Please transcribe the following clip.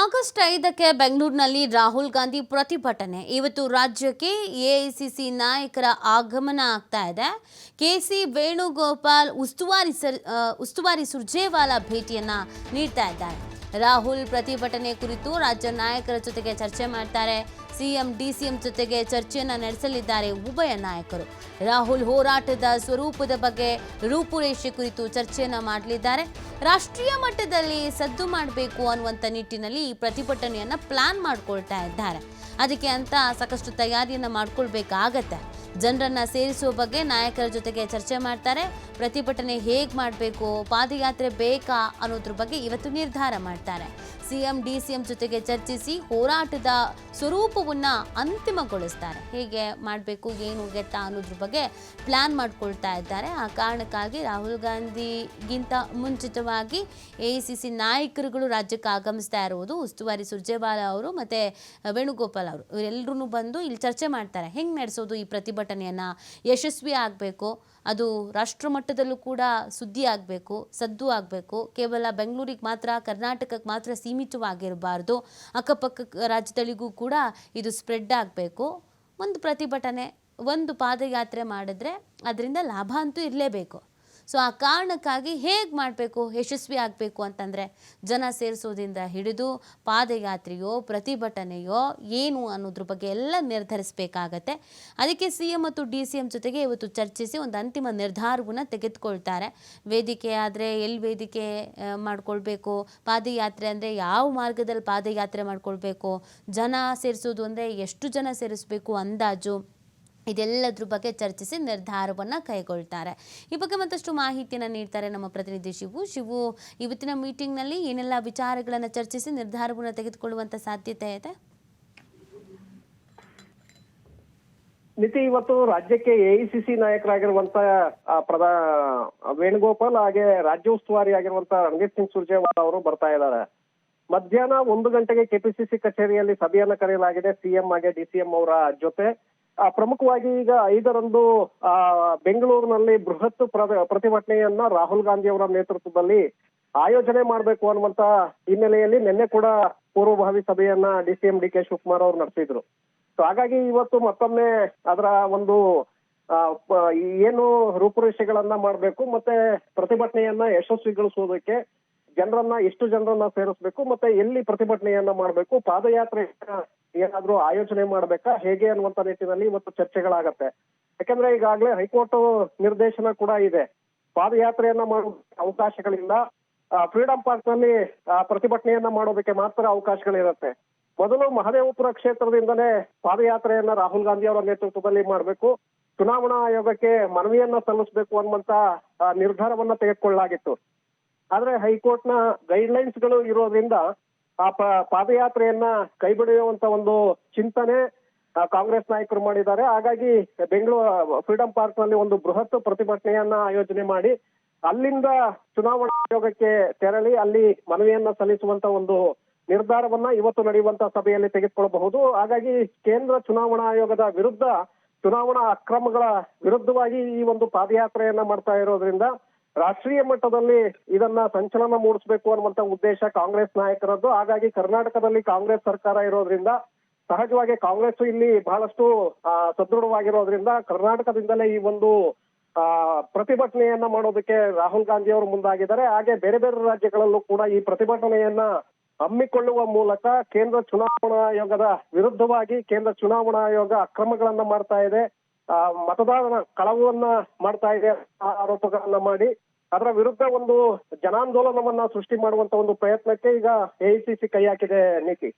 August ಐದಕ್ಕೆ ಬೆಂಗಳೂರಿನಲ್ಲಿ ರಾಹುಲ್ ಗಾಂಧಿ ಪ್ರತಿಭಟನೆ. ಇವತ್ತು ರಾಜ್ಯಕ್ಕೆ ಎಐಸಿಸಿ ನಾಯಕರ ಆಗಮನ ಆಗ್ತಾ ಇದೆ. ಕೆಸಿ ವೇಣುಗೋಪಾಲ್ ಉಸ್ತುವಾರಿ ಸರ್ ಉಸ್ತುವಾರಿ ಸುರ್ಜೇವಾಲಾ ಭೇಟಿಯನ್ನ ನೀಡ್ತಾ ಇದ್ದಾರೆ. ರಾಹುಲ್ ಪ್ರತಿಭಟನೆ ಕುರಿತು ರಾಜ್ಯ ನಾಯಕರ ಜೊತೆಗೆ ಚರ್ಚೆ ಮಾಡ್ತಾರೆ. ಸಿಎಂ, ಡಿಸಿಎಂ ಜೊತೆಗೆ ಚರ್ಚೆಯನ್ನು ನಡೆಸಲಿದ್ದಾರೆ ಉಭಯ ನಾಯಕರು. ರಾಹುಲ್ ಹೋರಾಟದ ಸ್ವರೂಪದ ಬಗ್ಗೆ ರೂಪುರೇಷೆ ಕುರಿತು ಚರ್ಚೆಯನ್ನು ಮಾಡಲಿದ್ದಾರೆ. ರಾಷ್ಟ್ರೀಯ ಮಟ್ಟದಲ್ಲಿ ಸದ್ದು ಮಾಡಬೇಕು ಅನ್ನುವಂಥ ನಿಟ್ಟಿನಲ್ಲಿ ಈ ಪ್ರತಿಭಟನೆಯನ್ನು ಪ್ಲಾನ್ ಮಾಡಿಕೊಳ್ತಾ ಇದ್ದಾರೆ. ಅದಕ್ಕೆ ಅಂತ ಸಾಕಷ್ಟು ತಯಾರಿಯನ್ನು ಮಾಡ್ಕೊಳ್ಬೇಕಾಗತ್ತೆ. ಜನರನ್ನ ಸೇರಿಸುವ ಬಗ್ಗೆ ನಾಯಕರ ಜೊತೆಗೆ ಚರ್ಚೆ ಮಾಡ್ತಾರೆ. ಪ್ರತಿಭಟನೆ ಹೇಗೆ ಮಾಡಬೇಕು, ಪಾದಯಾತ್ರೆ ಬೇಕಾ ಅನ್ನೋದ್ರ ಬಗ್ಗೆ ಇವತ್ತು ನಿರ್ಧಾರ ಮಾಡ್ತಾರೆ. ಸಿಎಂ ಡಿ ಸಿಎಂ ಜೊತೆಗೆ ಚರ್ಚಿಸಿ ಹೋರಾಟದ ಸ್ವರೂಪವನ್ನ ಅಂತಿಮಗೊಳಿಸ್ತಾರೆ. ಹೇಗೆ ಮಾಡಬೇಕು, ಏನು ಗೆತ್ತ ಅನ್ನೋದ್ರ ಬಗ್ಗೆ ಪ್ಲಾನ್ ಮಾಡ್ಕೊಳ್ತಾ ಇದ್ದಾರೆ. ಆ ಕಾರಣಕ್ಕಾಗಿ ರಾಹುಲ್ ಗಾಂಧಿಗಿಂತ ಮುಂಚಿತವಾಗಿ ಎ ಸಿ ನಾಯಕರುಗಳು ರಾಜ್ಯಕ್ಕೆ ಆಗಮಿಸ್ತಾ ಇರುವುದು ಉಸ್ತುವಾರಿ ಸುರ್ಜೇವಾಲಾ ಅವರು ಮತ್ತೆ ವೇಣುಗೋಪಾಲ್ ಅವರು. ಇವರೆಲ್ಲರೂ ಬಂದು ಇಲ್ಲಿ ಚರ್ಚೆ ಮಾಡ್ತಾರೆ. ಹೆಂಗೆ ನಡೆಸೋದು ಈ ಪ್ರತಿಭಟನೆಯನ್ನ ಯಶಸ್ವಿ ಆಗಬೇಕು, ಅದು ರಾಷ್ಟ್ರ ಮಟ್ಟದಲ್ಲೂ ಕೂಡ ಸುದ್ದಿ ಆಗಬೇಕು, ಸದ್ದು ಆಗಬೇಕು. ಕೇವಲ ಬೆಂಗಳೂರಿಗೆ ಮಾತ್ರ, ಕರ್ನಾಟಕಕ್ಕೆ ಮಾತ್ರ ಸೀಮಿತವಾಗಿರಬಾರ್ದು. ಅಕ್ಕಪಕ್ಕ ರಾಜ್ಯದಲ್ಲಿಗೂ ಕೂಡ ಇದು ಸ್ಪ್ರೆಡ್ ಆಗಬೇಕು. ಒಂದು ಪ್ರತಿಭಟನೆ, ಒಂದು ಪಾದಯಾತ್ರೆ ಮಾಡಿದ್ರೆ, ಅದರಿಂದ ಲಾಭ ಅಂತೂ ಇರಲೇಬೇಕು. ಸೊ ಆ ಕಾರಣಕ್ಕಾಗಿ ಹೇಗೆ ಮಾಡಬೇಕು, ಯಶಸ್ವಿ ಆಗಬೇಕು ಅಂತಂದರೆ ಜನ ಸೇರಿಸೋದಿಂದ ಹಿಡಿದು ಪಾದಯಾತ್ರೆಯೋ, ಪ್ರತಿಭಟನೆಯೋ ಏನು ಅನ್ನೋದ್ರ ಬಗ್ಗೆ ಎಲ್ಲ ನಿರ್ಧರಿಸಬೇಕಾಗತ್ತೆ. ಅದಕ್ಕೆ ಸಿ ಎಂ ಮತ್ತು ಡಿ ಸಿ ಎಂ ಜೊತೆಗೆ ಇವತ್ತು ಚರ್ಚಿಸಿ ಒಂದು ಅಂತಿಮ ನಿರ್ಧಾರವನ್ನು ತೆಗೆದುಕೊಳ್ತಾರೆ. ವೇದಿಕೆ ಆದರೆ ಎಲ್ಲಿ ವೇದಿಕೆ ಮಾಡಿಕೊಳ್ಬೇಕು? ಪಾದಯಾತ್ರೆ ಅಂದರೆ ಯಾವ ಮಾರ್ಗದಲ್ಲಿ ಪಾದಯಾತ್ರೆ ಮಾಡಿಕೊಳ್ಬೇಕು? ಜನ ಸೇರಿಸೋದು ಅಂದರೆ ಎಷ್ಟು ಜನ ಸೇರಿಸಬೇಕು ಅಂದಾಜು? ಇದೆಲ್ಲದ್ರ ಬಗ್ಗೆ ಚರ್ಚಿಸಿ ನಿರ್ಧಾರವನ್ನು ಕೈಗೊಳ್ತಾರೆ. ಈ ಬಗ್ಗೆ ಮತ್ತಷ್ಟು ಮಾಹಿತಿಯನ್ನು ನೀಡ್ತಾರೆ ನಮ್ಮ ಪ್ರತಿನಿಧಿ ಶಿವು. ಶಿವು, ಇವತ್ತಿನ ಮೀಟಿಂಗ್ನಲ್ಲಿ ಏನೆಲ್ಲ ವಿಚಾರಗಳನ್ನು ಚರ್ಚಿಸಿ ನಿರ್ಧಾರವನ್ನು ತೆಗೆದುಕೊಳ್ಳುವಂಥ ಸಾಧ್ಯತೆ ಇದೆ? ನಿತಿ ಇವತ್ತು ರಾಜ್ಯಕ್ಕೆ ಎಐಸಿಸಿ ನಾಯಕರಾಗಿರುವಂತ ಪ್ರಧಾ ವೇಣುಗೋಪಾಲ್ ಹಾಗೆ ರಾಜ್ಯ ಉಸ್ತುವಾರಿ ಆಗಿರುವಂತ ರಣದೀಪ್ ಸಿಂಗ್ ಸುರ್ಜೇವಾಲಾ ಅವರು ಬರ್ತಾ ಇದ್ದಾರೆ. ಮಧ್ಯಾಹ್ನ ಒಂದು ಗಂಟೆಗೆ ಕೆಪಿಸಿಸಿ ಕಚೇರಿಯಲ್ಲಿ ಸಭೆಯನ್ನ ಕರೆಯಲಾಗಿದೆ. ಸಿಎಂ ಹಾಗೆ ಡಿಸಿಎಂ ಅವರ ಜೊತೆ. ಪ್ರಮುಖವಾಗಿ ಈಗ ಐದರಂದು, ಆ, ಬೆಂಗಳೂರಿನಲ್ಲಿ ಬೃಹತ್ ಪ್ರ- ಪ್ರತಿಭಟನೆಯನ್ನ ರಾಹುಲ್ ಗಾಂಧಿ ಅವರ ನೇತೃತ್ವದಲ್ಲಿ ಆಯೋಜನೆ ಮಾಡಬೇಕು ಅನ್ನುವಂತ ಹಿನ್ನೆಲೆಯಲ್ಲಿ ನಿನ್ನೆ ಕೂಡ ಪೂರ್ವಭಾವಿ ಸಭೆಯನ್ನ D C M D K Shivakumar ಅವರು ನಡೆಸಿದ್ರು. ಸೊ ಹಾಗಾಗಿ ಇವತ್ತು ಮತ್ತೊಮ್ಮೆ ಅದರ ಒಂದು ಏನು ರೂಪುರೇಷೆಗಳನ್ನ ಮಾಡಬೇಕು ಮತ್ತೆ ಪ್ರತಿಭಟನೆಯನ್ನ ಯಶಸ್ವಿಗೊಳಿಸುವುದಕ್ಕೆ ಜನರನ್ನ ಎಷ್ಟು ಜನರನ್ನ ಸೇರಿಸ್ಬೇಕು ಮತ್ತೆ ಎಲ್ಲಿ ಪ್ರತಿಭಟನೆಯನ್ನ ಮಾಡಬೇಕು ಪಾದಯಾತ್ರೆ ಏನಾದ್ರೂ ಆಯೋಜನೆ ಮಾಡ್ಬೇಕಾ? ಹೇಗೆ ಅನ್ನುವಂತ ನಿಟ್ಟಿನಲ್ಲಿ ಇವತ್ತು ಚರ್ಚೆಗಳಾಗತ್ತೆ. ಯಾಕಂದ್ರೆ ಈಗಾಗಲೇ ಹೈಕೋರ್ಟ್ ನಿರ್ದೇಶನ ಕೂಡ ಇದೆ. ಪಾದಯಾತ್ರೆಯನ್ನ ಮಾಡುವ ಅವಕಾಶಗಳಿಲ್ಲ. ಫ್ರೀಡಂ ಪಾರ್ಕ್ನಲ್ಲಿ ಪ್ರತಿಭಟನೆಯನ್ನ ಮಾಡೋದಕ್ಕೆ ಮಾತ್ರ ಅವಕಾಶಗಳಿರುತ್ತೆ. ಮೊದಲು ಮಹದೇವಪುರ ಕ್ಷೇತ್ರದಿಂದಲೇ ಪಾದಯಾತ್ರೆಯನ್ನ ರಾಹುಲ್ ಗಾಂಧಿ ಅವರ ನೇತೃತ್ವದಲ್ಲಿ ಮಾಡಬೇಕು. ಚುನಾವಣಾ ಆಯೋಗಕ್ಕೆ ಮನವಿಯನ್ನ ಸಲ್ಲಿಸಬೇಕು ಅನ್ನುವಂತ ನಿರ್ಧಾರವನ್ನ ತೆಗೆದುಕೊಳ್ಳಲಾಗಿತ್ತು. ಆದ್ರೆ ಹೈಕೋರ್ಟ್ನ ಗೈಡ್ಲೈನ್ಸ್ಗಳು ಇರೋದ್ರಿಂದ ಆ ಪಾದಯಾತ್ರೆಯನ್ನ ಕೈಬಿಡುವಂತ ಒಂದು ಚಿಂತನೆ ಕಾಂಗ್ರೆಸ್ ನಾಯಕರು ಮಾಡಿದ್ದಾರೆ. ಹಾಗಾಗಿ ಬೆಂಗಳೂರು ಫ್ರೀಡಂ ಪಾರ್ಕ್ನಲ್ಲಿ ಒಂದು ಬೃಹತ್ ಪ್ರತಿಭಟನೆಯನ್ನ ಆಯೋಜನೆ ಮಾಡಿ ಅಲ್ಲಿಂದ ಚುನಾವಣಾ ಆಯೋಗಕ್ಕೆ ತೆರಳಿ ಅಲ್ಲಿ ಮನವಿಯನ್ನ ಸಲ್ಲಿಸುವಂತ ಒಂದು ನಿರ್ಧಾರವನ್ನ ಇವತ್ತು ನಡೆಯುವಂತ ಸಭೆಯಲ್ಲಿ ತೆಗೆದುಕೊಳ್ಳಬಹುದು. ಹಾಗಾಗಿ ಕೇಂದ್ರ ಚುನಾವಣಾ ಆಯೋಗದ ವಿರುದ್ಧ ಚುನಾವಣಾ ಅಕ್ರಮಗಳ ವಿರುದ್ಧವಾಗಿ ಈ ಒಂದು ಪಾದಯಾತ್ರೆಯನ್ನ ಮಾಡ್ತಾ ಇರೋದ್ರಿಂದ ರಾಷ್ಟ್ರೀಯ ಮಟ್ಟದಲ್ಲಿ ಇದನ್ನ ಸಂಚಲನ ಮೂಡಿಸಬೇಕು ಅನ್ನುವಂತ ಉದ್ದೇಶ ಕಾಂಗ್ರೆಸ್ ನಾಯಕರದ್ದು. ಹಾಗಾಗಿ ಕರ್ನಾಟಕದಲ್ಲಿ ಕಾಂಗ್ರೆಸ್ ಸರ್ಕಾರ ಇರೋದ್ರಿಂದ, ಸಹಜವಾಗಿ ಕಾಂಗ್ರೆಸ್ ಇಲ್ಲಿ ಬಹಳಷ್ಟು ಸದೃಢವಾಗಿರೋದ್ರಿಂದ ಕರ್ನಾಟಕದಿಂದಲೇ ಈ ಒಂದು, ಆ, ಪ್ರತಿಭಟನೆಯನ್ನ ಮಾಡೋದಕ್ಕೆ ರಾಹುಲ್ ಗಾಂಧಿ ಅವರು ಮುಂದಾಗಿದ್ದಾರೆ. ಹಾಗೆ ಬೇರೆ ಬೇರೆ ರಾಜ್ಯಗಳಲ್ಲೂ ಕೂಡ ಈ ಪ್ರತಿಭಟನೆಯನ್ನ ಹಮ್ಮಿಕೊಳ್ಳುವ ಮೂಲಕ ಕೇಂದ್ರ ಚುನಾವಣಾ ಆಯೋಗದ ವಿರುದ್ಧವಾಗಿ ಕೇಂದ್ರ ಚುನಾವಣಾ ಆಯೋಗ ಅಕ್ರಮಗಳನ್ನ ಮಾಡ್ತಾ ಇದೆ. ಆ, ಮತದಾರನ ಕಳವನ್ನ ಮಾಡ್ತಾ ಇದೆ ಆರೋಪಗಳನ್ನ ಮಾಡಿ ಅದರ ವಿರುದ್ಧ ಒಂದು ಜನಾಂದೋಲನವನ್ನ ಸೃಷ್ಟಿ ಮಾಡುವಂತ ಒಂದು ಪ್ರಯತ್ನಕ್ಕೆ ಈಗ ಎಐಸಿಸಿ ಕೈ ಹಾಕಿದೆ ನೀತಿ.